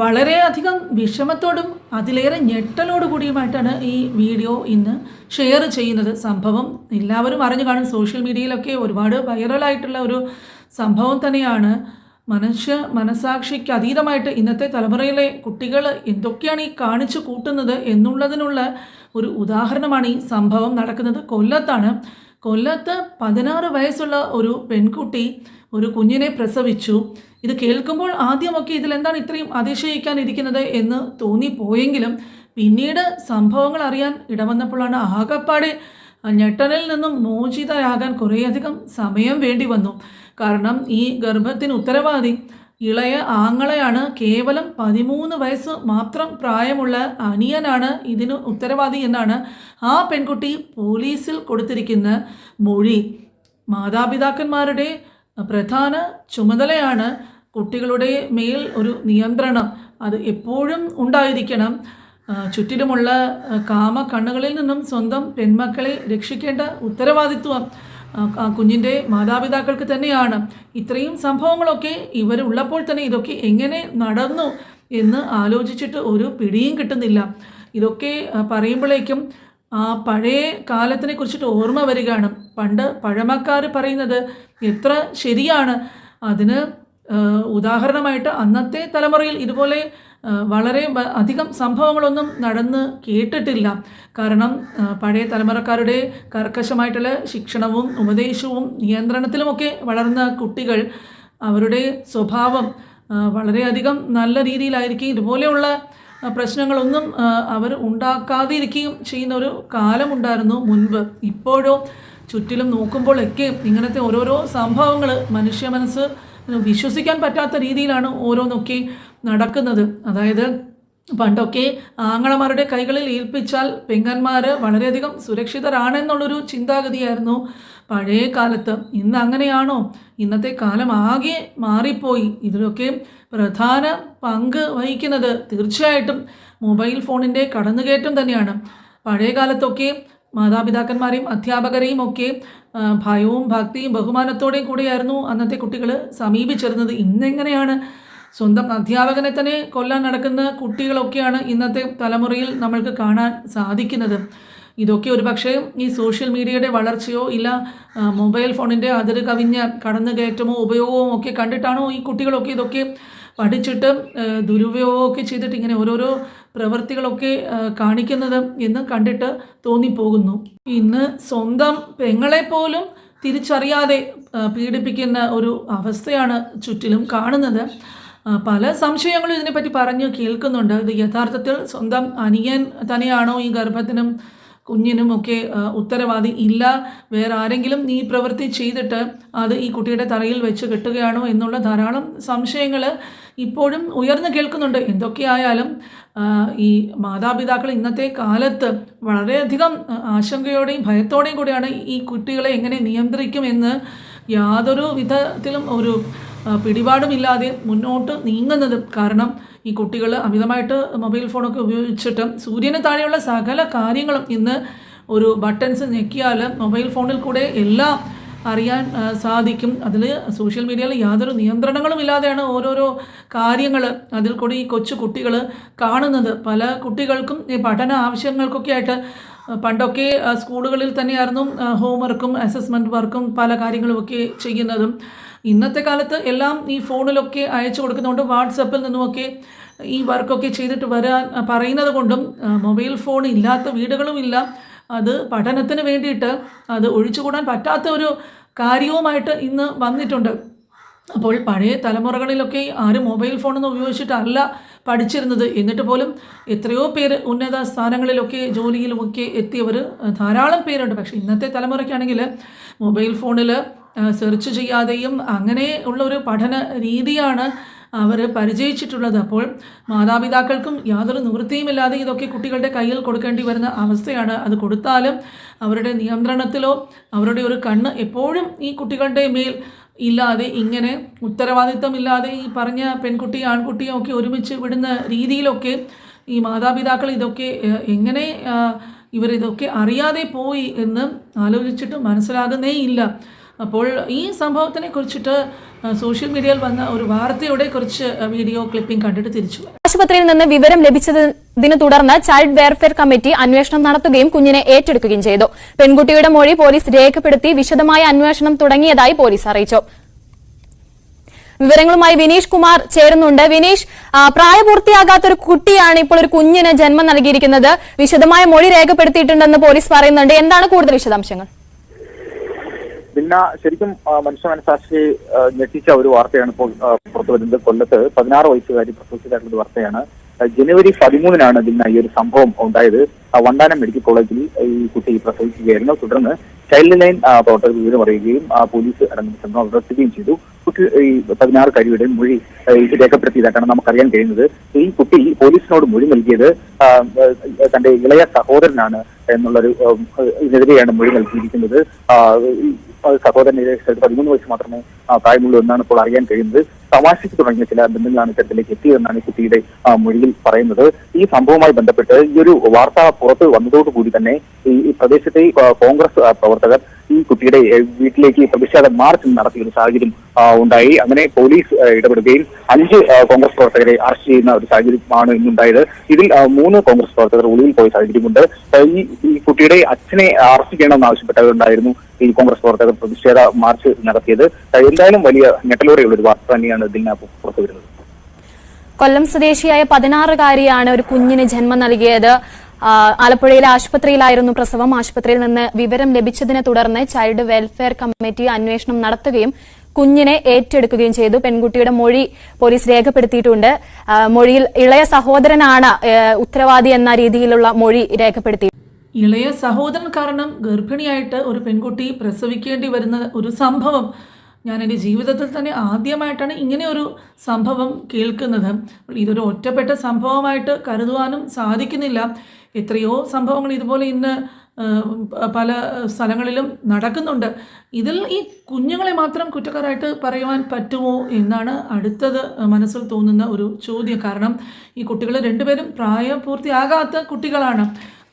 വളരെയധികം വിഷമത്തോടും അതിലേറെ ഞെട്ടലോട് കൂടിയുമായിട്ടാണ് ഈ വീഡിയോ ഇന്ന് ഷെയർ ചെയ്യുന്നത്. സംഭവം എല്ലാവരും അറിഞ്ഞു കാണും. സോഷ്യൽ മീഡിയയിലൊക്കെ ഒരുപാട് വൈറലായിട്ടുള്ള ഒരു സംഭവം തന്നെയാണ്. മനുഷ്യ മനസാക്ഷിക്ക് അതീതമായിട്ട് ഇന്നത്തെ തലമുറയിലെ കുട്ടികൾ എന്തൊക്കെയാണ് ഈ കാണിച്ചു കൂട്ടുന്നത് എന്നുള്ളതിനുള്ള ഒരു ഉദാഹരണമാണ് ഈ സംഭവം നടക്കുന്നത്. കൊല്ലത്താണ് കൊല്ലത്ത് പതിനാറ് വയസ്സുള്ള ഒരു പെൺകുട്ടി ഒരു കുഞ്ഞിനെ പ്രസവിച്ചു. ഇത് കേൾക്കുമ്പോൾ ആദ്യമൊക്കെ ഇതിലെന്താണ് ഇത്രയും അതിശയിക്കാനിരിക്കുന്നത് എന്ന് തോന്നിപ്പോയെങ്കിലും പിന്നീട് സംഭവങ്ങൾ അറിയാൻ ഇടവന്നപ്പോഴാണ് ആകപ്പാടെ ഞെട്ടലിൽ നിന്നും മോചിതരാകാൻ കുറേയധികം സമയം വേണ്ടി വന്നു. കാരണം ഈ ഗർഭത്തിന് ഉത്തരവാദി ഇളയ ആങ്ങളെയാണ് കേവലം പതിമൂന്ന് വയസ്സ് മാത്രം പ്രായമുള്ള അനിയനാണ് ഇതിന് ഉത്തരവാദി എന്നാണ് ആ പെൺകുട്ടി പോലീസിൽ കൊടുത്തിരിക്കുന്ന മൊഴി. മാതാപിതാക്കന്മാരുടെ പ്രധാന ചുമതലയാണ് കുട്ടികളുടെ മേൽ ഒരു നിയന്ത്രണം. അത് എപ്പോഴും ഉണ്ടായിരിക്കണം. ചുറ്റിലുമുള്ള കാമ കണ്ണുകളിൽ നിന്നും സ്വന്തം പെൺമക്കളെ രക്ഷിക്കേണ്ട ഉത്തരവാദിത്വം. ആ, കുഞ്ഞിന്റെ മാതാപിതാക്കൾക്ക് തന്നെയാണ്. ഇത്രയും സംഭവങ്ങളൊക്കെ ഇവരുള്ളപ്പോൾ തന്നെ ഇതൊക്കെ എങ്ങനെ നടന്നു എന്ന് ആലോചിച്ചിട്ട് ഒരു പിടിയും കിട്ടുന്നില്ല. ഇതൊക്കെ പറയുമ്പോഴേക്കും ആ പഴയ കാലത്തിനെ കുറിച്ചിട്ട് ഓർമ്മ വരികയാണ്. പണ്ട് പഴമക്കാർ പറയുന്നത് എത്ര ശരിയാണ്. അതിന് ഉദാഹരണമായിട്ട് അന്നത്തെ തലമുറയിൽ ഇതുപോലെ വളരെ അധികം സംഭവങ്ങളൊന്നും നടന്ന് കേട്ടിട്ടില്ല. കാരണം പഴയ തലമുറക്കാരുടെ കർക്കശമായിട്ടുള്ള ശിക്ഷണവും ഉപദേശവും നിയന്ത്രണത്തിലുമൊക്കെ വളർന്ന കുട്ടികൾ അവരുടെ സ്വഭാവം വളരെയധികം നല്ല രീതിയിലായിരിക്കും. ഇതുപോലെയുള്ള പ്രശ്നങ്ങളൊന്നും അവർ ഉണ്ടാക്കാതിരിക്കുകയും ചെയ്യുന്ന ഒരു കാലമുണ്ടായിരുന്നു മുൻപ്. ഇപ്പോഴോ ചുറ്റിലും നോക്കുമ്പോഴൊക്കെ ഇങ്ങനത്തെ ഓരോരോ സംഭവങ്ങൾ മനുഷ്യ മനസ്സ് വിശ്വസിക്കാൻ പറ്റാത്ത രീതിയിലാണ് ഓരോന്നൊക്കെ നടക്കുന്നത്. അതായത് പണ്ടൊക്കെ ആങ്ങളമാരുടെ കൈകളിൽ ഏൽപ്പിച്ചാൽ പെങ്ങന്മാർ വളരെയധികം സുരക്ഷിതരാണെന്നുള്ളൊരു ചിന്താഗതിയായിരുന്നു പഴയ കാലത്ത്. ഇന്ന് അങ്ങനെയാണോ? ഇന്നത്തെ കാലം ആകെ മാറിപ്പോയി. ഇതിലൊക്കെ പ്രധാന പങ്ക് വഹിക്കുന്നത് തീർച്ചയായിട്ടും മൊബൈൽ ഫോണിന്റെ കടന്നുകയറ്റം തന്നെയാണ്. പഴയ കാലത്തൊക്കെ മാതാപിതാക്കന്മാരെയും അധ്യാപകരെയും ഒക്കെ ഭയവും ഭക്തിയും ബഹുമാനത്തോടെയും കൂടെയായിരുന്നു അന്നത്തെ കുട്ടികൾ സമീപിച്ചിരുന്നത്. ഇന്നെങ്ങനെയാണ് സ്വന്തം അധ്യാപകനെ തന്നെ കൊല്ലാൻ നടക്കുന്ന കുട്ടികളൊക്കെയാണ് ഇന്നത്തെ തലമുറയിൽ നമ്മൾക്ക് കാണാൻ സാധിക്കുന്നത്. ഇതൊക്കെ ഒരു പക്ഷേ ഈ സോഷ്യൽ മീഡിയയുടെ വളർച്ചയോ ഇല്ല മൊബൈൽ ഫോണിന്റെ അതിര് കവിഞ്ഞ കടന്നുകയറ്റമോ ഉപയോഗമോ ഒക്കെ കണ്ടിട്ടാണോ ഈ കുട്ടികളൊക്കെ ഇതൊക്കെ പഠിച്ചിട്ട് ദുരുപയോഗമൊക്കെ ചെയ്തിട്ട് ഇങ്ങനെ ഓരോരോ പ്രവൃത്തികളൊക്കെ കാണിക്കുന്നത് എന്ന് കണ്ടിട്ട് തോന്നിപ്പോകുന്നു. ഇന്ന് സ്വന്തം പെങ്ങളെ പോലും തിരിച്ചറിയാതെ പീഡിപ്പിക്കുന്ന ഒരു അവസ്ഥയാണ് ചുറ്റിലും കാണുന്നത്. പല സംശയങ്ങളും ഇതിനെപ്പറ്റി പറഞ്ഞു കേൾക്കുന്നുണ്ട്. ഇത് യഥാർത്ഥത്തിൽ സ്വന്തം അനിയൻ തന്നെയാണോ ഈ ഗർഭത്തിനും കുഞ്ഞിനും ഒക്കെ ഉത്തരവാദി? ഇല്ല വേറെ ആരെങ്കിലും നീ പ്രവൃത്തി ചെയ്തിട്ട് അത് ഈ കുട്ടിയുടെ തറയിൽ വെച്ച് കെട്ടുകയാണോ എന്നുള്ള ധാരാളം സംശയങ്ങൾ ഇപ്പോഴും ഉയർന്നു കേൾക്കുന്നുണ്ട്. എന്തൊക്കെയായാലും ഈ മാതാപിതാക്കൾ ഇന്നത്തെ കാലത്ത് വളരെയധികം ആശങ്കയോടെയും ഭയത്തോടെയും കൂടിയാണ് ഈ കുട്ടികളെ എങ്ങനെ നിയന്ത്രിക്കുമെന്ന് യാതൊരു വിധത്തിലും ഒരു പിടിപാടുമില്ലാതെ മുന്നോട്ട് നീങ്ങുന്നത് കാരണം ഈ കുട്ടികൾ അമിതമായിട്ട് മൊബൈൽ ഫോണൊക്കെ ഉപയോഗിച്ചിട്ട് സൂര്യന് താഴെയുള്ള സകല കാര്യങ്ങളും ഇന്ന് ഒരു ബട്ടൺസ് ഞെക്കിയാൽ മൊബൈൽ ഫോണിൽ കൂടെ എല്ലാം അറിയാൻ സാധിക്കും. അതിൽ സോഷ്യൽ മീഡിയയിൽ യാതൊരു നിയന്ത്രണങ്ങളും ഇല്ലാതെയാണ് ഓരോരോ കാര്യങ്ങൾ അതിൽ കൂടി ഈ കൊച്ചു കുട്ടികൾ കാണുന്നത്. പല കുട്ടികൾക്കും ഈ പഠന ആവശ്യങ്ങൾക്കൊക്കെ ആയിട്ട് പണ്ടൊക്കെ സ്കൂളുകളിൽ തന്നെയായിരുന്നു ഹോംവർക്കും അസസ്മെന്റ് വർക്കും പല കാര്യങ്ങളുമൊക്കെ ചെയ്യുന്നതും. ഇന്നത്തെ കാലത്ത് എല്ലാം ഈ ഫോണിലൊക്കെ അയച്ചു കൊടുക്കുന്നതുകൊണ്ട് വാട്സപ്പിൽ നിന്നുമൊക്കെ ഈ വർക്കൊക്കെ ചെയ്തിട്ട് വരാൻ പറയുന്നത് കൊണ്ടും മൊബൈൽ ഫോൺ ഇല്ലാത്ത വീടുകളുമില്ല. അത് പഠനത്തിന് വേണ്ടിയിട്ട് അത് ഒഴിച്ചുകൂടാൻ പറ്റാത്ത ഒരു കാര്യവുമായിട്ട് ഇന്ന് വന്നിട്ടുണ്ട്. അപ്പോൾ പഴയ തലമുറകളിലൊക്കെ ആരും മൊബൈൽ ഫോണൊന്നും ഉപയോഗിച്ചിട്ടല്ല പഠിച്ചിരുന്നത്. എന്നിട്ട് പോലും എത്രയോ പേര് ഉന്നത സ്ഥാനങ്ങളിലൊക്കെ ജോലിയിലുമൊക്കെ എത്തിയവർ ധാരാളം പേരുണ്ട്. പക്ഷേ ഇന്നത്തെ തലമുറയ്ക്കാണെങ്കിൽ മൊബൈൽ ഫോണിൽ സെർച്ച് ചെയ്യാതെയും അങ്ങനെ ഉള്ള ഒരു പഠന രീതിയാണ് അവർ പരിചയിച്ചിട്ടുള്ളത്. അപ്പോൾ മാതാപിതാക്കൾക്കും യാതൊരു നിവൃത്തിയുമില്ലാതെ ഇതൊക്കെ കുട്ടികളുടെ കയ്യിൽ കൊടുക്കേണ്ടി വരുന്ന അവസ്ഥയാണ് അത് കൊടുത്താലും അവരുടെ നിയന്ത്രണത്തിലോ അവരുടെ ഒരു കണ്ണ് എപ്പോഴും ഈ കുട്ടികളുടെ മേൽ ഇല്ലാതെ ഇങ്ങനെ ഉത്തരവാദിത്തമില്ലാതെ ഈ പറഞ്ഞ പെൺകുട്ടി ആൺകുട്ടിയും ഒക്കെ ഒരുമിച്ച് വിടുന്ന രീതിയിലൊക്കെ ഈ മാതാപിതാക്കൾ ഇതൊക്കെ എങ്ങനെ ഇവരിതൊക്കെ അറിയാതെ പോയി എന്ന് ആലോചിച്ചിട്ട് മനസ്സിലാകുന്നേ ഇല്ല അപ്പോൾ ഈ സംഭവത്തിനെ കുറിച്ചിട്ട് സോഷ്യൽ മീഡിയയിൽ വന്ന ഒരു വാർത്തയുടെ കുറച്ച് വീഡിയോ ക്ലിപ്പിംഗ് കണ്ടിട്ട് തിരിച്ചു. ആശുപത്രിയിൽ നിന്ന് വിവരം ലഭിച്ചതിനെ തുടർന്ന് ചൈൽഡ് വെയർഫെയർ കമ്മിറ്റി അന്വേഷണം നടത്തുകയും കുഞ്ഞിനെ ഏറ്റെടുക്കുകയും ചെയ്തു. പെൺകുട്ടിയുടെ മൊഴി പോലീസ് രേഖപ്പെടുത്തി വിശദമായ അന്വേഷണം തുടങ്ങിയതായി പോലീസ് അറിയിച്ചു. വിവരങ്ങളുമായി വിനീഷ് കുമാർ ചേരുന്നുണ്ട്. വിനീഷ് പ്രായപൂർത്തിയാകാത്ത ഒരു കുട്ടിയാണ് ഇപ്പോൾ ഒരു കുഞ്ഞിന് ജന്മം നൽകിയിരിക്കുന്നത്. വിശദമായ മൊഴി രേഖപ്പെടുത്തിയിട്ടുണ്ടെന്ന് പോലീസ് പറയുന്നുണ്ട്. എന്താണ് കൂടുതൽ വിശദാംശങ്ങൾ? പിന്നെ ശരിക്കും മനുഷ്യ മനസാക്ഷി ഞെട്ടിച്ച ഒരു വാർത്തയാണ് ഇപ്പോൾ പുറത്തു വരുന്നത് കൊല്ലത്ത്. പതിനാറ് വയസ്സുകാരി പ്രസവിച്ചതായിട്ടുള്ള വാർത്തയാണ്. ജനുവരി പതിമൂന്നിനാണ് പിന്നെ ഈ ഒരു സംഭവം ഉണ്ടായത്. വണ്ടാനം മെഡിക്കൽ കോളേജിൽ ഈ കുട്ടി പ്രസവിക്കുകയായിരുന്നു. തുടർന്ന് ചൈൽഡ് ലൈൻ പ്രവർത്തകർ വിവരം അറിയുകയും പോലീസ് അടങ്ങുന്ന സംഘം അവിടെ ചെയ്തു. കുട്ടി ഈ പതിനാറ് കരിയുടെ മൊഴി രേഖപ്പെടുത്തിയതായിട്ടാണ് നമുക്കറിയാൻ കഴിയുന്നത്. ഈ കുട്ടി പോലീസിനോട് മൊഴി നൽകിയത് തന്റെ ഇളയ സഹോദരനാണ് എന്നുള്ളൊരു ഇതിനെതിരെയാണ് മൊഴി നൽകിയിരിക്കുന്നത്. സഹോദരനെ പതിമൂന്ന് വയസ്സ് മാത്രമേ പ്രായമുള്ളൂ എന്നാണ് ഇപ്പോൾ അറിയാൻ കഴിയുന്നത്. തമാശയ്ക്ക് തുടങ്ങിയ ചില ബന്ധങ്ങളാണ് ഇത്തരത്തിലേക്ക് എത്തിയതെന്നാണ് കുട്ടിയുടെ മൊഴിയിൽ പറയുന്നത്. ഈ സംഭവവുമായി ബന്ധപ്പെട്ട് ഈ ഒരു വാർത്ത പുറത്ത് വന്നതോടുകൂടി തന്നെ ഈ പ്രദേശത്തെ കോൺഗ്രസ് പ്രവർത്തകർ ഈ കുട്ടിയുടെ വീട്ടിലേക്ക് പ്രതിഷേധ മാർച്ച് നടത്തിയ ഒരു സാഹചര്യം ഉണ്ടായി. അങ്ങനെ പോലീസ് ഇടപെടുകയും അഞ്ച് കോൺഗ്രസ് പ്രവർത്തകരെ അറസ്റ്റ് ചെയ്യുന്ന ഒരു സാഹചര്യമാണ് ഇന്നുണ്ടായത്. ഇതിൽ മൂന്ന് കോൺഗ്രസ് പ്രവർത്തകർ ഒളിവിൽ പോയ സാഹചര്യമുണ്ട്. ഈ ഈ കുട്ടിയുടെ അച്ഛനെ അറസ്റ്റ് ചെയ്യണമെന്ന് ആവശ്യപ്പെട്ടവരുണ്ടായിരുന്നു ഈ കോൺഗ്രസ് പ്രവർത്തകർ പ്രതിഷേധ മാർച്ച് നടത്തിയത്. എന്തായാലും വലിയ ഞെട്ടലോടെയുള്ള ഒരു വാർത്ത തന്നെയാണ് ഇതിന് പുറത്തു വരുന്നത് കൊല്ലം സ്വദേശിയായ പതിനാറുകാരിയാണ് ഒരു കുഞ്ഞിന് ജന്മം നൽകിയത്. ആലപ്പുഴയിലെ ആശുപത്രിയിലായിരുന്നു പ്രസവം. ആശുപത്രിയിൽ നിന്ന് വിവരം ലഭിച്ചതിനെ തുടർന്ന് ചൈൽഡ് വെൽഫെയർ കമ്മിറ്റി അന്വേഷണം നടത്തുകയും കുഞ്ഞിനെ ഏറ്റെടുക്കുകയും ചെയ്തു. പെൺകുട്ടിയുടെ മൊഴി പോലീസ് രേഖപ്പെടുത്തിയിട്ടുണ്ട്. മൊഴിയിൽ ഇളയ സഹോദരനാണ് ഉത്തരവാദി എന്ന രീതിയിലുള്ള മൊഴി രേഖപ്പെടുത്തി. ഇളയ സഹോദരൻ കാരണം ഗർഭിണിയായിട്ട് ഒരു പെൺകുട്ടി പ്രസവിക്കേണ്ടി വരുന്ന ഒരു സംഭവം ഞാൻ എന്റെ ജീവിതത്തിൽ തന്നെ ആദ്യമായിട്ടാണ് ഇങ്ങനെ ഒരു സംഭവം കേൾക്കുന്നത്. ഇതൊരു ഒറ്റപ്പെട്ട സംഭവമായിട്ട് കരുതുവാനും സാധിക്കുന്നില്ല. എത്രയോ സംഭവങ്ങൾ ഇതുപോലെ ഇന്ന് പല സ്ഥലങ്ങളിലും നടക്കുന്നുണ്ട്. ഇതിൽ ഈ കുഞ്ഞുങ്ങളെ മാത്രം കുറ്റക്കാരായിട്ട് പറയുവാൻ പറ്റുമോ എന്നാണ് അടുത്തത് മനസ്സിൽ തോന്നുന്ന ഒരു ചോദ്യം. കാരണം ഈ കുട്ടികൾ രണ്ടുപേരും പ്രായപൂർത്തിയാകാത്ത കുട്ടികളാണ്.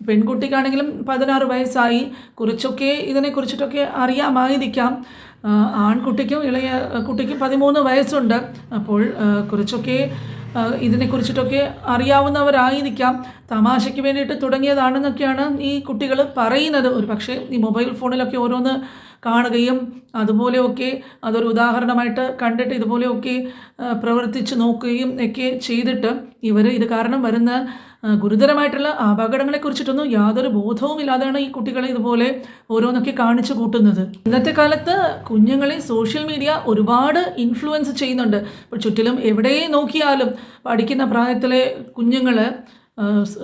പെൺകുട്ടിക്കാണെങ്കിലും പതിനാറ് വയസ്സായി. കുറച്ചൊക്കെ ഇതിനെക്കുറിച്ചിട്ടൊക്കെ അറിയാമായിരിക്കാം. ആൺകുട്ടിക്കും ഇളയ കുട്ടിക്കും പതിമൂന്ന് വയസ്സുണ്ട്. അപ്പോൾ കുറച്ചൊക്കെ ഇതിനെക്കുറിച്ചിട്ടൊക്കെ അറിയാവുന്നവരായിരിക്കാം. തമാശയ്ക്ക് വേണ്ടിയിട്ട് തുടങ്ങിയതാണെന്നൊക്കെയാണ് ഈ കുട്ടികൾ പറയുന്നത്. ഒരു പക്ഷേ ഈ മൊബൈൽ ഫോണിലൊക്കെ ഓരോന്ന് കാണുകയും അതുപോലെയൊക്കെ അതൊരു ഉദാഹരണമായിട്ട് കണ്ടിട്ട് ഇതുപോലെയൊക്കെ പ്രവർത്തിച്ച് നോക്കുകയും ഒക്കെ ചെയ്തിട്ട് ഇവർ ഇത് കാരണം വരുന്ന ഗുരുതരമായിട്ടുള്ള ഗുരുതരമായിട്ടുള്ള അപകടങ്ങളെക്കുറിച്ചിട്ടൊന്നും യാതൊരു ബോധവും ഇല്ലാതെയാണ് ഈ കുട്ടികളെ ഇതുപോലെ ഓരോന്നൊക്കെ കാണിച്ചു കൂട്ടുന്നത്. ഇന്നത്തെ കാലത്ത് കുഞ്ഞുങ്ങളെ സോഷ്യൽ മീഡിയ ഒരുപാട് ഇൻഫ്ലുവൻസ് ചെയ്യുന്നുണ്ട്. ഇപ്പോൾ ചുറ്റിലും എവിടെ നോക്കിയാലും പഠിക്കുന്ന പ്രായത്തിലെ കുഞ്ഞുങ്ങൾ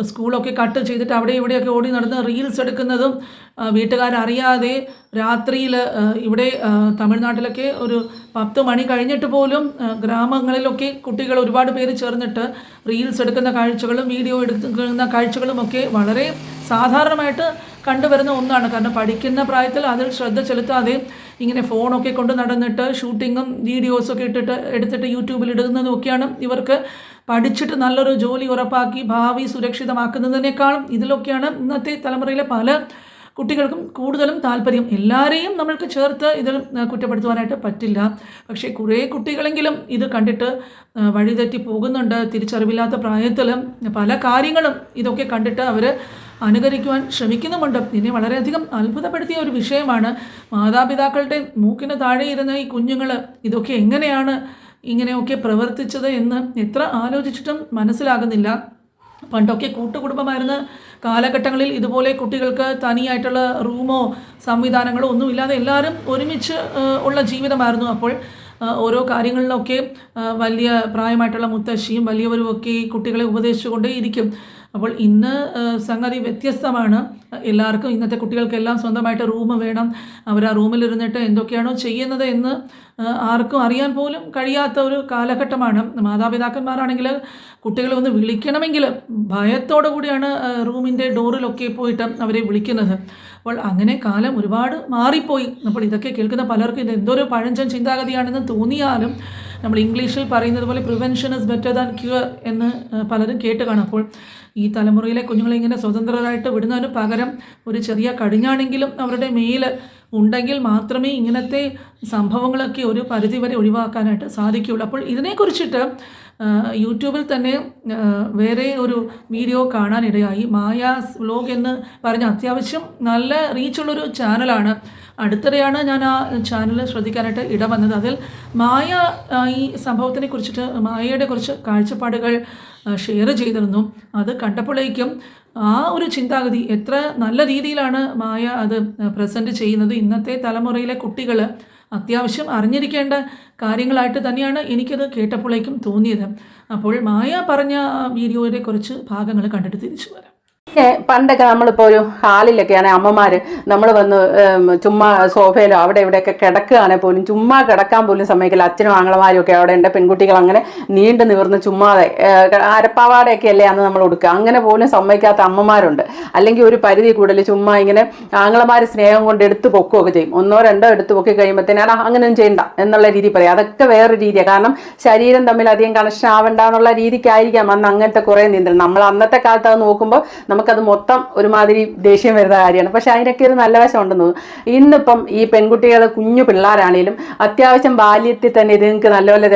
സ്കൂളൊക്കെ കട്ട് ചെയ്തിട്ട് അവിടെ ഇവിടെയൊക്കെ ഓടി നടന്ന് റീൽസ് എടുക്കുന്നതും വീട്ടുകാരറിയാതെ രാത്രിയിൽ ഇവിടെ തമിഴ്നാട്ടിലൊക്കെ ഒരു പത്ത് മണി കഴിഞ്ഞിട്ട് പോലും ഗ്രാമങ്ങളിലൊക്കെ കുട്ടികൾ ഒരുപാട് പേര് ചേർന്നിട്ട് റീൽസ് എടുക്കുന്ന കാഴ്ചകളും വീഡിയോ എടുക്കുന്ന കാഴ്ചകളും ഒക്കെ വളരെ സാധാരണമായിട്ട് കണ്ടുവരുന്ന ഒന്നാണ്. കാരണം പഠിക്കുന്ന പ്രായത്തിൽ അതിൽ ശ്രദ്ധ ചെലുത്താതെ ഇങ്ങനെ ഫോണൊക്കെ കൊണ്ട് നടന്നിട്ട് ഷൂട്ടിങ്ങും വീഡിയോസൊക്കെ ഇട്ടിട്ട് എടുത്തിട്ട് യൂട്യൂബിൽ ഇടുന്നതും ഒക്കെയാണ് ഇവർക്ക് പഠിച്ചിട്ട് നല്ലൊരു ജോലി ഉറപ്പാക്കി ഭാവി സുരക്ഷിതമാക്കുന്നതിനേക്കാളും ഇതിലൊക്കെയാണ് ഇന്നത്തെ തലമുറയിലെ പല കുട്ടികൾക്കും കൂടുതലും താല്പര്യം. എല്ലാവരെയും നമ്മൾക്ക് ചേർത്ത് ഇതിൽ കുറ്റപ്പെടുത്തുവാനായിട്ട് പറ്റില്ല. പക്ഷേ കുറേ കുട്ടികളെങ്കിലും ഇത് കണ്ടിട്ട് വഴിതെറ്റി പോകുന്നുണ്ട്. തിരിച്ചറിവില്ലാത്ത പ്രായത്തിൽ പല കാര്യങ്ങളും ഇതൊക്കെ കണ്ടിട്ട് അവർ അനുകരിക്കുവാൻ ശ്രമിക്കുന്നുമുണ്ട്. ഇനി വളരെയധികം അത്ഭുതപ്പെടുത്തിയ ഒരു വിഷയമാണ് മാതാപിതാക്കളുടെ മൂക്കിന് താഴെ ഇരുന്ന ഈ കുഞ്ഞുങ്ങൾ ഇതൊക്കെ എങ്ങനെയാണ് ഇങ്ങനെയൊക്കെ പ്രവർത്തിച്ചത് എന്ന് എത്ര ആലോചിച്ചിട്ടും മനസ്സിലാകുന്നില്ല. പണ്ടൊക്കെ കൂട്ടുകുടുംബമായിരുന്ന കാലഘട്ടങ്ങളിൽ ഇതുപോലെ കുട്ടികൾക്ക് തനിയായിട്ടുള്ള റൂമോ സംവിധാനങ്ങളോ ഒന്നുമില്ലാതെ എല്ലാവരും ഒരുമിച്ച് ഉള്ള ജീവിതമായിരുന്നു അപ്പോൾ. ഓരോ കാര്യങ്ങളിലൊക്കെ വലിയ പ്രായമായിട്ടുള്ള മുത്തശ്ശിയും വലിയവരുമൊക്കെ കുട്ടികളെ ഉപദേശിച്ചുകൊണ്ടേ ഇരിക്കും അപ്പോൾ ഇന്ന് സംഗതി വ്യത്യസ്തമാണ്. എല്ലാവർക്കും ഇന്നത്തെ കുട്ടികൾക്കെല്ലാം സ്വന്തമായിട്ട് റൂം വേണം. അവർ ആ റൂമിലിരുന്നിട്ട് എന്തൊക്കെയാണോ ചെയ്യുന്നത് എന്ന് ആർക്കും അറിയാൻ പോലും കഴിയാത്ത ഒരു കാലഘട്ടമാണ്. മാതാപിതാക്കന്മാരാണെങ്കിൽ കുട്ടികളെ ഒന്ന് വിളിക്കണമെങ്കിൽ ഭയത്തോടു കൂടിയാണ് റൂമിന്റെ ഡോറിലൊക്കെ പോയിട്ട് അവരെ വിളിക്കുന്നത്. അപ്പോൾ അങ്ങനെ കാലം ഒരുപാട് മാറിപ്പോയി. അപ്പോൾ ഇതൊക്കെ കേൾക്കുന്ന പലർക്കും ഇത് എന്തൊരു പഴഞ്ചൻ ചിന്താഗതിയാണെന്ന് തോന്നിയാലും നമ്മൾ ഇംഗ്ലീഷിൽ പറയുന്നത് പോലെ prevention is better than cure എന്ന് പലരും കേട്ട് കാണും അപ്പോൾ ഈ തലമുറയിലെ കുഞ്ഞുങ്ങളെ ഇങ്ങനെ സ്വതന്ത്രരായിട്ട് വിടുന്നതിന് പകരം ഒരു ചെറിയ കടിഞ്ഞാണെങ്കിലും അവരുടെ മേൽ ഉണ്ടെങ്കിൽ മാത്രമേ ഇങ്ങനത്തെ സംഭവങ്ങളൊക്കെ ഒരു പരിധിവരെ ഒഴിവാക്കാനായിട്ട് സാധിക്കുകയുള്ളൂ. അപ്പോൾ ഇതിനെക്കുറിച്ചിട്ട് യൂട്യൂബിൽ തന്നെ വേറെ ഒരു വീഡിയോ കാണാനിടയായി. മായാസ് വ്ലോഗ് എന്ന് പറഞ്ഞ അത്യാവശ്യം നല്ല റീച്ചുള്ളൊരു ചാനലാണ് അടുത്തിടെയാണ് ഞാൻ ആ ചാനൽ ശ്രദ്ധിക്കാനായിട്ട് ഇടവന്നത് അതിൽ മായ ഈ സംഭവത്തിനെ കുറിച്ചിട്ട് മായയുടെ കുറച്ച് കാഴ്ചപ്പാടുകൾ ഷെയർ ചെയ്തിരുന്നു. അത് കണ്ടപ്പോഴേക്കും ആ ഒരു ചിന്താഗതി എത്ര നല്ല രീതിയിലാണ് മായ അത് പ്രസന്റ് ചെയ്യുന്നത്. ഇന്നത്തെ തലമുറയിലെ കുട്ടികൾ അത്യാവശ്യം അറിഞ്ഞിരിക്കേണ്ട കാര്യങ്ങളായിട്ട് തന്നെയാണ് എനിക്കത് കേട്ടപ്പോഴേക്കും തോന്നിയത്. അപ്പോൾ മായ പറഞ്ഞ വീഡിയോയുടെ കുറച്ച് ഭാഗങ്ങൾ കണ്ടിട്ട് തിരിച്ചു വരാം. പണ്ടൊക്കെ നമ്മളിപ്പോൾ ഒരു ഹാളിലൊക്കെയാണ് അമ്മമാര് നമ്മൾ വന്ന് ചുമ്മാ സോഫയിലോ അവിടെ ഇവിടെയൊക്കെ കിടക്കുകയാണെങ്കിൽ പോലും ചുമ്മാ കിടക്കാൻ പോലും സമ്മതിക്കില്ല. അച്ഛനും ആങ്ങളമാരും ഒക്കെ അവിടെ ഉണ്ട് പെൺകുട്ടികൾ അങ്ങനെ നീണ്ടു നിവർന്ന് ചുമ്മാതെ അരപ്പാവാടയൊക്കെ അല്ലേ അന്ന് നമ്മൾ കൊടുക്കുക അങ്ങനെ പോലും സമ്മതിക്കാത്ത അമ്മമാരുണ്ട്. അല്ലെങ്കിൽ ഒരു പരിധി കൂടുതൽ ചുമ്മാ ഇങ്ങനെ ആങ്ങളമാർ സ്നേഹം കൊണ്ട് എടുത്ത് പൊക്കുകയൊക്കെ ചെയ്യും. ഒന്നോ രണ്ടോ എടുത്ത് പൊക്കി കഴിയുമ്പോഴത്തേനാണ് "എടാ, അങ്ങനെയൊന്നും ചെയ്യണ്ട എന്നുള്ള രീതി പറയാം. അതൊക്കെ വേറൊരു രീതിയാണ് കാരണം ശരീരം തമ്മിൽ അധികം കണക്ഷൻ ആവണ്ട എന്നുള്ള രീതിക്കായിരിക്കാം അന്ന് അങ്ങനത്തെ കുറേ നീന്തൽ നമ്മൾ അന്നത്തെ കാലത്ത് അത് നോക്കുമ്പോൾ നമുക്കത് മൊത്തം ഒരുമാതിരി ദേഷ്യം വരുന്ന കാര്യമാണ്. പക്ഷെ അതിനൊക്കെ ഒരു നല്ല വശം ഉണ്ടെന്ന് തോന്നുന്നു. ഇന്നിപ്പം ഈ പെൺകുട്ടികൾ കുഞ്ഞു പിള്ളേരാണേലും അത്യാവശ്യം ബാല്യത്തിൽ തന്നെ ഇതുങ്ങൾക്ക് നല്ല നല്ല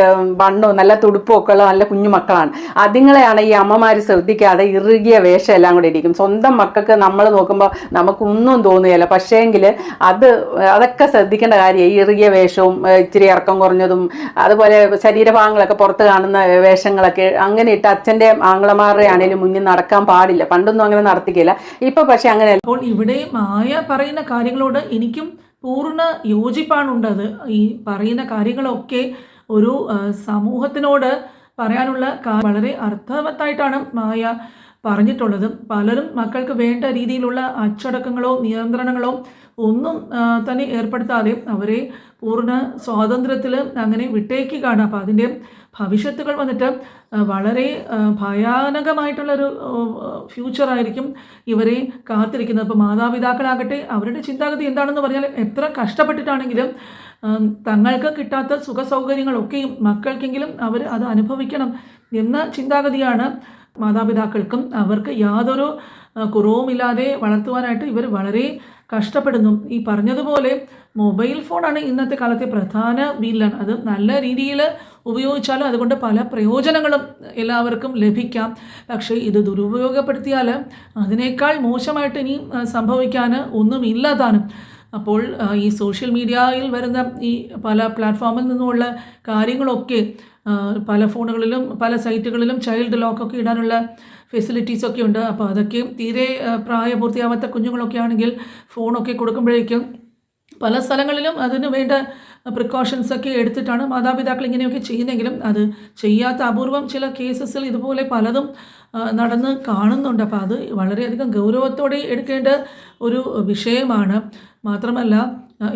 വണ്ണവും നല്ല തുടുപ്പും ഒക്കെ ഉള്ള നല്ല കുഞ്ഞു മക്കളാണ്. അതുങ്ങളെയാണ് ഈ അമ്മമാർ ശ്രദ്ധിക്കാതെ ഇറുകിയ വേഷം എല്ലാം കൂടെ ഇരിക്കും. സ്വന്തം മക്കൾക്ക് നമ്മൾ നോക്കുമ്പോൾ നമുക്കൊന്നും തോന്നുകയില്ല. പക്ഷേങ്കിൽ അത് അതൊക്കെ ശ്രദ്ധിക്കേണ്ട കാര്യം ഈ ഇറുകിയ വേഷവും ഇച്ചിരി ഇറക്കം കുറഞ്ഞതും അതുപോലെ ശരീരഭാഗങ്ങളൊക്കെ പുറത്ത് കാണുന്ന വേഷങ്ങളൊക്കെ അങ്ങനെ ഇട്ട് അച്ഛന്റെ ആംഗ്ലമാരുടെ ആണെങ്കിലും മുന്നിൽ നടക്കാൻ പാടില്ല. പണ്ടൊന്നും അങ്ങനെ നടത്തിക്കില്ല. ഇപ്പൊ പക്ഷെ അങ്ങനെ അപ്പോൾ ഇവിടെ മായ പറയുന്ന കാര്യങ്ങളോട് എനിക്കും പൂർണ യോജിപ്പാണുണ്ടത്. ഈ പറയുന്ന കാര്യങ്ങളൊക്കെ ഒരു സമൂഹത്തിനോട് പറയാനുള്ള വളരെ അർത്ഥവത്തായിട്ടാണ് മായ പറഞ്ഞിട്ടുള്ളത്. പലരും മക്കൾക്ക് വേണ്ട രീതിയിലുള്ള അച്ചടക്കങ്ങളോ നിയന്ത്രണങ്ങളോ ഒന്നും തന്നെ ഏർപ്പെടുത്താതെ അവരെ പൂർണ സ്വാതന്ത്ര്യത്തിൽ അങ്ങനെ വിട്ടേക്കുകയാണ്. അപ്പോൾ അതിന്റെ ഭവിഷ്യത്തുകൾ വന്നിട്ട് വളരെ ഭയാനകമായിട്ടുള്ളൊരു ഫ്യൂച്ചറായിരിക്കും ഇവരെ കാത്തിരിക്കുന്നത്. അപ്പോൾ മാതാപിതാക്കളാകട്ടെ അവരുടെ ചിന്താഗതി എന്താണെന്ന് പറഞ്ഞാൽ എത്ര കഷ്ടപ്പെട്ടിട്ടാണെങ്കിലും തങ്ങൾക്ക് കിട്ടാത്ത സുഖ സൗകര്യങ്ങളൊക്കെയും മക്കൾക്കെങ്കിലും അവർ അത് അനുഭവിക്കണം എന്ന ചിന്താഗതിയാണ് മാതാപിതാക്കൾക്കും. അവർക്ക് യാതൊരു കുറവുമില്ലാതെ വളർത്തുവാനായിട്ട് ഇവർ വളരെ കഷ്ടപ്പെടുന്നു. ഈ പറഞ്ഞതുപോലെ മൊബൈൽ ഫോണാണ് ഇന്നത്തെ കാലത്തെ പ്രധാന വില്ലൻ. അത് നല്ല രീതിയിൽ ഉപയോഗിച്ചാലും അതുകൊണ്ട് പല പ്രയോജനങ്ങളും എല്ലാവർക്കും ലഭിക്കാം. പക്ഷേ ഇത് ദുരുപയോഗപ്പെടുത്തിയാൽ അതിനേക്കാൾ മോശമായിട്ട് ഇനി സംഭവിക്കാൻ ഒന്നുമില്ല താനും അപ്പോൾ ഈ സോഷ്യൽ മീഡിയയിൽ വരുന്ന ഈ പല പ്ലാറ്റ്ഫോമിൽ നിന്നുമുള്ള കാര്യങ്ങളൊക്കെ പല ഫോണുകളിലും പല സൈറ്റുകളിലും ചൈൽഡ് ലോക്കൊക്കെ ഇടാനുള്ള ഫെസിലിറ്റീസ് ഒക്കെ ഉണ്ട്. അപ്പോൾ അതൊക്കെ തീരെ പ്രായപൂർത്തിയാവാത്ത കുഞ്ഞുങ്ങളൊക്കെ ആണെങ്കിൽ ഫോണൊക്കെ കൊടുക്കുമ്പോഴേക്കും പല സ്ഥലങ്ങളിലും അതിന് വേണ്ട പ്രിക്കോഷൻസൊക്കെ എടുത്തിട്ടാണ് മാതാപിതാക്കൾ ഇങ്ങനെയൊക്കെ ചെയ്യുന്നെങ്കിലും അത് ചെയ്യാത്ത അപൂർവം ചില കേസസിൽ ഇതുപോലെ പലതും നടന്ന് കാണുന്നുണ്ട്. അപ്പോൾ അത് വളരെയധികം ഗൗരവത്തോടെ എടുക്കേണ്ട ഒരു വിഷയമാണ്. മാത്രമല്ല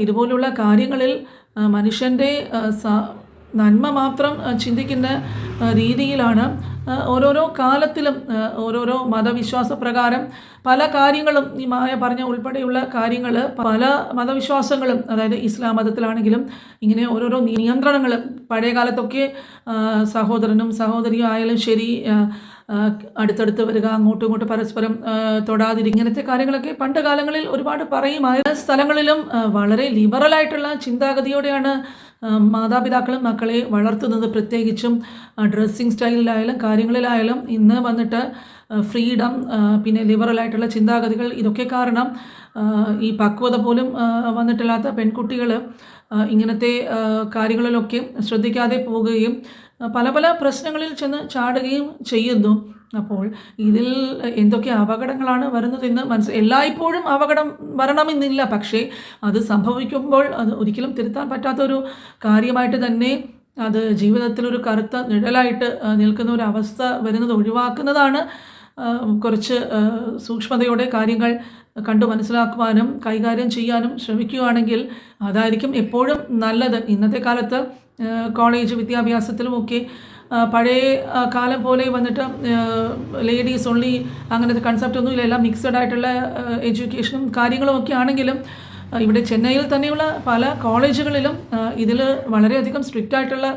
ഇതുപോലുള്ള കാര്യങ്ങളിൽ മനുഷ്യന്റെ നന്മ മാത്രം ചിന്തിക്കുന്ന രീതിയിലാണ് ഓരോരോ കാലത്തിലും ഓരോരോ മതവിശ്വാസ പ്രകാരം പല കാര്യങ്ങളും ഈ മായ പറഞ്ഞ ഉൾപ്പെടെയുള്ള കാര്യങ്ങൾ പല മതവിശ്വാസങ്ങളും അതായത് ഇസ്ലാം മതത്തിലാണെങ്കിലും ഇങ്ങനെ ഓരോരോ നിയന്ത്രണങ്ങൾ പഴയ കാലത്തൊക്കെ സഹോദരനും സഹോദരിയും ആയാലും ശരി അടുത്തടുത്ത് വരിക അങ്ങോട്ടും ഇങ്ങോട്ടും പരസ്പരം തൊടാതിരി ഇങ്ങനത്തെ കാര്യങ്ങളൊക്കെ പണ്ട് കാലങ്ങളിൽ ഒരുപാട് പറയുമായ സ്ഥലങ്ങളിലും വളരെ ലിബറലായിട്ടുള്ള ചിന്താഗതിയോടെയാണ് മാതാപിതാക്കളും മക്കളെ വളർത്തുന്നത് പ്രത്യേകിച്ചും ഡ്രസ്സിങ് സ്റ്റൈലിലായാലും കാര്യങ്ങളിലായാലും ഇന്ന് വന്നിട്ട് ഫ്രീഡം പിന്നെ ലിബറലായിട്ടുള്ള ചിന്താഗതികൾ ഇതൊക്കെ കാരണം ഈ പക്വത പോലും വന്നിട്ടില്ലാത്ത പെൺകുട്ടികൾ ഇങ്ങനത്തെ കാര്യങ്ങളിലൊക്കെ ശ്രദ്ധിക്കാതെ പോവുകയും പല പല പ്രശ്നങ്ങളിൽ ചെന്ന് ചാടുകയും ചെയ്യുന്നു. അപ്പോൾ ഇതിൽ എന്തൊക്കെ അപകടങ്ങളാണ് വരുന്നതെന്ന് മനസ്സിൽ എല്ലായ്പ്പോഴും അപകടം വരണമെന്നില്ല. പക്ഷേ അത് സംഭവിക്കുമ്പോൾ അത് ഒരിക്കലും തിരുത്താൻ പറ്റാത്തൊരു കാര്യമായിട്ട് തന്നെ അത് ജീവിതത്തിലൊരു കറുത്ത നിഴലായിട്ട് നിൽക്കുന്ന ഒരു അവസ്ഥ വരുന്നത് ഒഴിവാക്കുന്നതാണ് കുറച്ച് സൂക്ഷ്മതയോടെ കാര്യങ്ങൾ കണ്ടു മനസ്സിലാക്കുവാനും കൈകാര്യം ചെയ്യാനും ശ്രമിക്കുകയാണെങ്കിൽ അതായിരിക്കും എപ്പോഴും നല്ലത്. ഇന്നത്തെ കാലത്ത് കോളേജ് വിദ്യാഭ്യാസത്തിലുമൊക്കെ പഴയ കാലം പോലെ വന്നിട്ട് ലേഡീസ് ഓൺലി അങ്ങനത്തെ കൺസെപ്റ്റ് ഒന്നുമില്ല. എല്ലാം മിക്സഡ് ആയിട്ടുള്ള എഡ്യൂക്കേഷനും കാര്യങ്ങളും ഒക്കെ ആണെങ്കിലും ഇവിടെ ചെന്നൈയിൽ തന്നെയുള്ള പല കോളേജുകളിലും ഇതിൽ വളരെയധികം സ്ട്രിക്റ്റ് ആയിട്ടുള്ള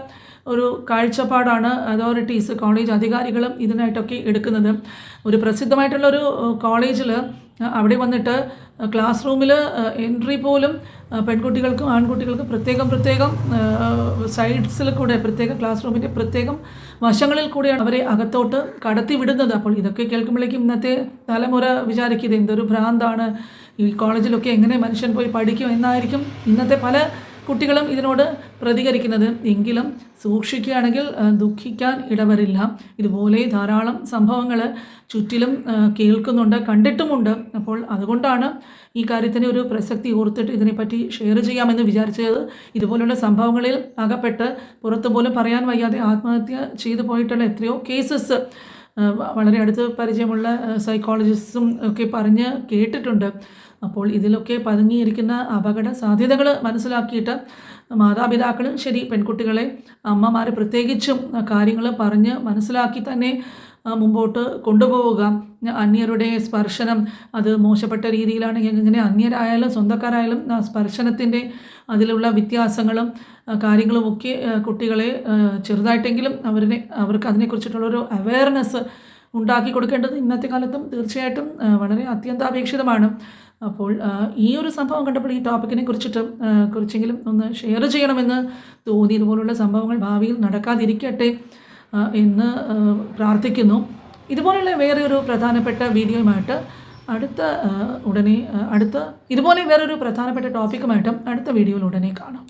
ഒരു കാഴ്ചപ്പാടാണ് അതോറിറ്റീസ് കോളേജ് അധികാരികളും ഇതിനായിട്ടൊക്കെ എടുക്കുന്നത്. ഒരു പ്രസിദ്ധമായിട്ടുള്ളൊരു കോളേജിൽ അവിടെ വന്നിട്ട് ക്ലാസ് റൂമിൽ എൻട്രി പോലും പെൺകുട്ടികൾക്കും ആൺകുട്ടികൾക്കും പ്രത്യേകം പ്രത്യേകം സൈഡ്സിൽ കൂടെ പ്രത്യേക ക്ലാസ് റൂമിന്റെ പ്രത്യേകം വശങ്ങളിൽ കൂടെയാണ് അവരെ അകത്തോട്ട് കടത്തി വിടുന്നത്. അപ്പോൾ ഇതൊക്കെ കേൾക്കുമ്പോഴേക്കും ഇന്നത്തെ തലമുറ വിചാരിക്കുന്നത് എന്തൊരു ഭ്രാന്താണ്? ഈ കോളേജിലൊക്കെ എങ്ങനെ മനുഷ്യൻ പോയി പഠിക്കും എന്നായിരിക്കും ഇന്നത്തെ പല കുട്ടികളും ഇതിനോട് പ്രതികരിക്കുന്നത് എങ്കിലും സൂക്ഷിക്കുകയാണെങ്കിൽ ദുഃഖിക്കാൻ ഇടവരില്ല. ഇതുപോലെ ധാരാളം സംഭവങ്ങൾ ചുറ്റിലും കേൾക്കുന്നുണ്ട് കണ്ടിട്ടുമുണ്ട്. അപ്പോൾ അതുകൊണ്ടാണ് ഈ കാര്യത്തിന് ഒരു പ്രസക്തി ഓർത്തിട്ട് ഇതിനെപ്പറ്റി ഷെയർ ചെയ്യാമെന്ന് വിചാരിച്ചത്. ഇതുപോലുള്ള സംഭവങ്ങളിൽ അകപ്പെട്ട് പുറത്തു പോലും പറയാൻ വയ്യാതെ ആത്മഹത്യ ചെയ്തു പോയിട്ടുള്ള എത്രയോ കേസസ് വളരെ അടുത്ത് പരിചയമുള്ള സൈക്കോളജിസ്റ്റും ഒക്കെ പറഞ്ഞ് കേട്ടിട്ടുണ്ട്. അപ്പോൾ ഇതിലൊക്കെ പതുങ്ങിയിരിക്കുന്ന അപകട സാധ്യതകൾ മനസ്സിലാക്കിയിട്ട് മാതാപിതാക്കളും ശരി പെൺകുട്ടികളെ അമ്മമാർ പ്രത്യേകിച്ചും കാര്യങ്ങൾ പറഞ്ഞ് മനസ്സിലാക്കി തന്നെ മുമ്പോട്ട് കൊണ്ടുപോവുക. അന്യരുടെ സ്പർശനം അത് മോശപ്പെട്ട രീതിയിലാണ് എങ്ങനെ അന്യരായാലും സ്വന്തക്കാരായാലും സ്പർശനത്തിന്റെ അതിലുള്ള വ്യത്യാസങ്ങളും കാര്യങ്ങളും ഒക്കെ കുട്ടികളെ ചെറുതായിട്ടെങ്കിലും അവരിനെ അവർക്ക് അതിനെക്കുറിച്ചിട്ടുള്ളൊരു അവയർനെസ് ഉണ്ടാക്കി കൊടുക്കേണ്ടത് ഇന്നത്തെ കാലത്തും തീർച്ചയായിട്ടും വളരെ അത്യന്താപേക്ഷിതമാണ്. അപ്പോൾ ഈ ഒരു സംഭവം കണ്ടപ്പോൾ ഈ ടോപ്പിക്കിനെ കുറിച്ചിട്ട് കുറിച്ചെങ്കിലും ഒന്ന് ഷെയർ ചെയ്യണമെന്ന് തോന്നി. ഇതുപോലുള്ള സംഭവങ്ങൾ ഭാവിയിൽ നടക്കാതിരിക്കട്ടെ എന്ന് പ്രാർത്ഥിക്കുന്നു. ഇതുപോലുള്ള വേറെ ഒരു പ്രധാനപ്പെട്ട വീഡിയോയുമായിട്ട് അടുത്ത ഉടനെ അടുത്ത ഇതുപോലെ വേറൊരു പ്രധാനപ്പെട്ട ടോപ്പിക്കുമായിട്ടും അടുത്ത വീഡിയോയിൽ ഉടനെ കാണാം.